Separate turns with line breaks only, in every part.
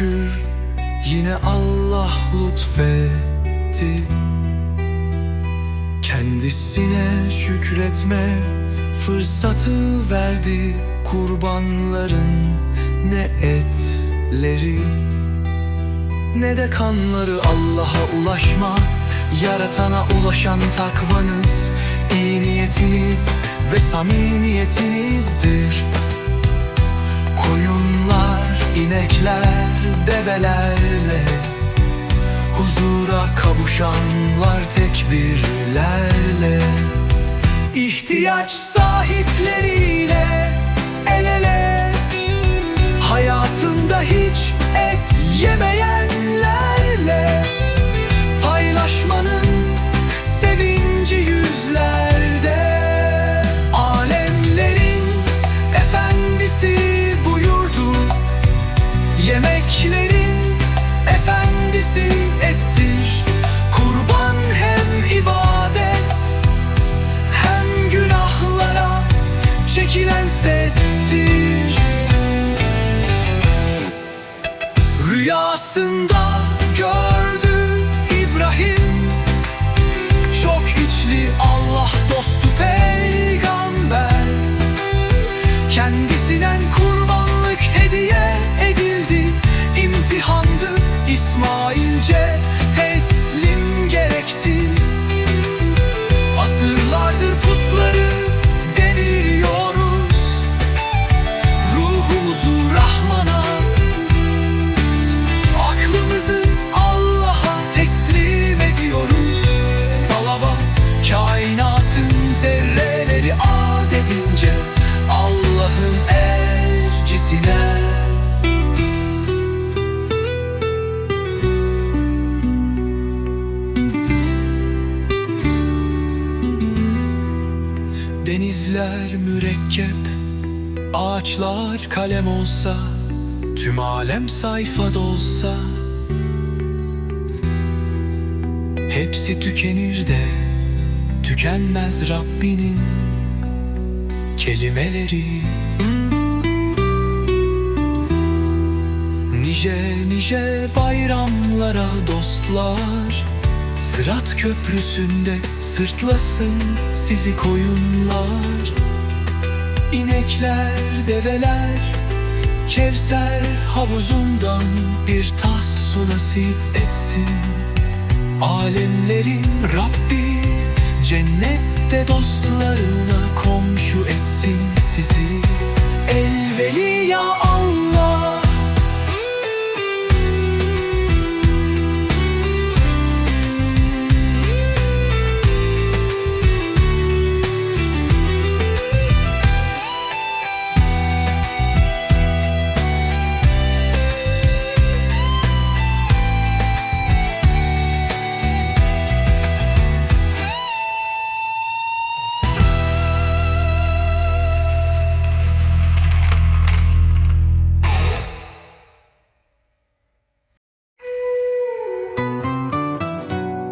şükür Yine Allah lütfetti. Kendisine şükretme fırsatı verdi Kurbanların ne etleri ne de kanları. Allah'a ulaşma Yaratana ulaşan takvanız iyi niyetiniz ve samimiyetinizdir Koyunlar, inekler, develerle Huzura kavuşanlar tekbirlerle İhtiyaç sahipleriyle mürekkep Ağaçlar kalem olsa Tüm alem sayfa dolsa. Hepsi tükenir de Tükenmez Rabbinin Kelimeleri. Nice nice bayramlara dostlar Sırat köprüsünde sırtlasın sizi koyunlar İnekler, develer Kevser havuzundan bir tas su nasip etsin. Alemlerin Rabbi cennette dostlarına komşu etsin sizi. Elveli ya Allah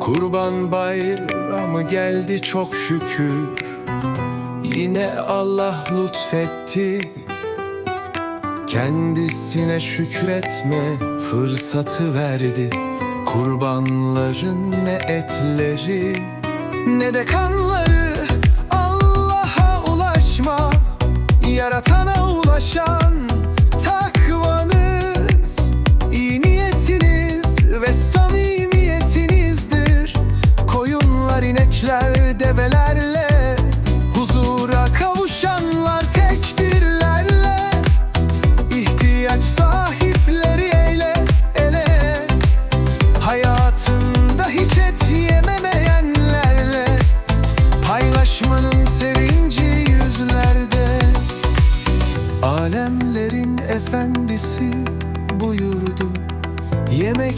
Kurban bayramı geldi çok şükür. Yine Allah lütfetti. Kendisine şükretme fırsatı verdi. Kurbanların ne etleri ne de kanları. Allah'a ulaşma Yaratana ulaşan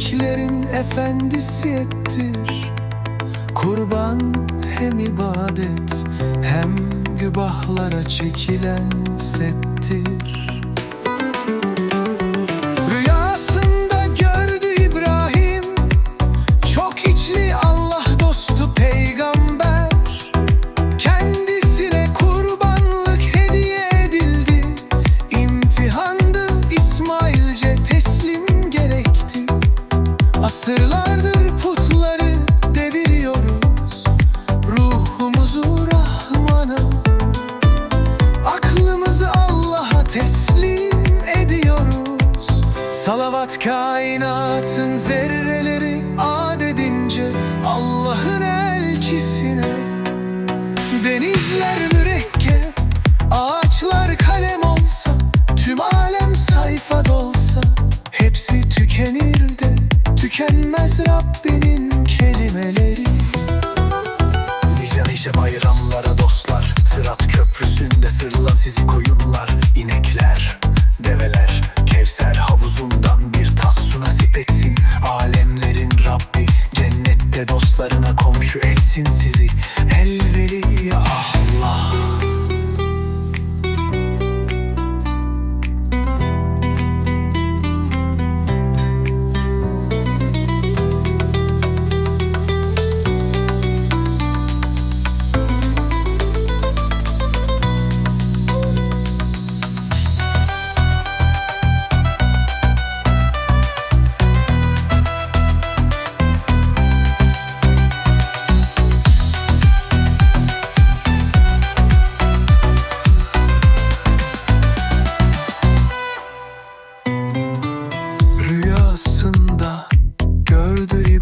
Yemeklerin efendisi ettir. Kurban hem ibadet hem gübahlara çekilen settir Yıllardır putları deviriyoruz. Ruhumuzu Rahman'a Aklımızı Allah'a teslim ediyoruz. Salavat kainatın zerre Rabbinin kelimeleri. Nice
nice bayramlara dostlar Sırat köprüsünde sırla
sizi koyunlar İnekler, develer Kevser havuzundan bir tas su nasip etsin. Alemlerin Rabbi Cennette dostlarına komşu etsin sizi.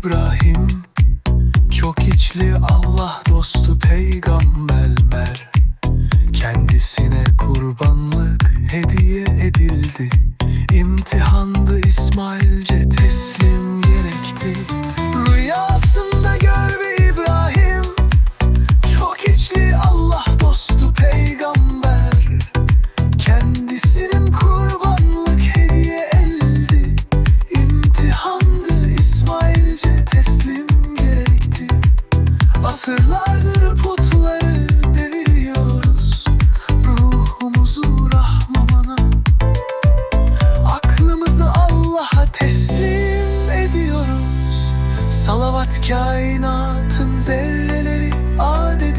İbrahim Çok içli Allah dostu peygamber Kendisine kurbanlık hediye edildi. İmtihandı İsmail Salavat kainatın zerreleri adet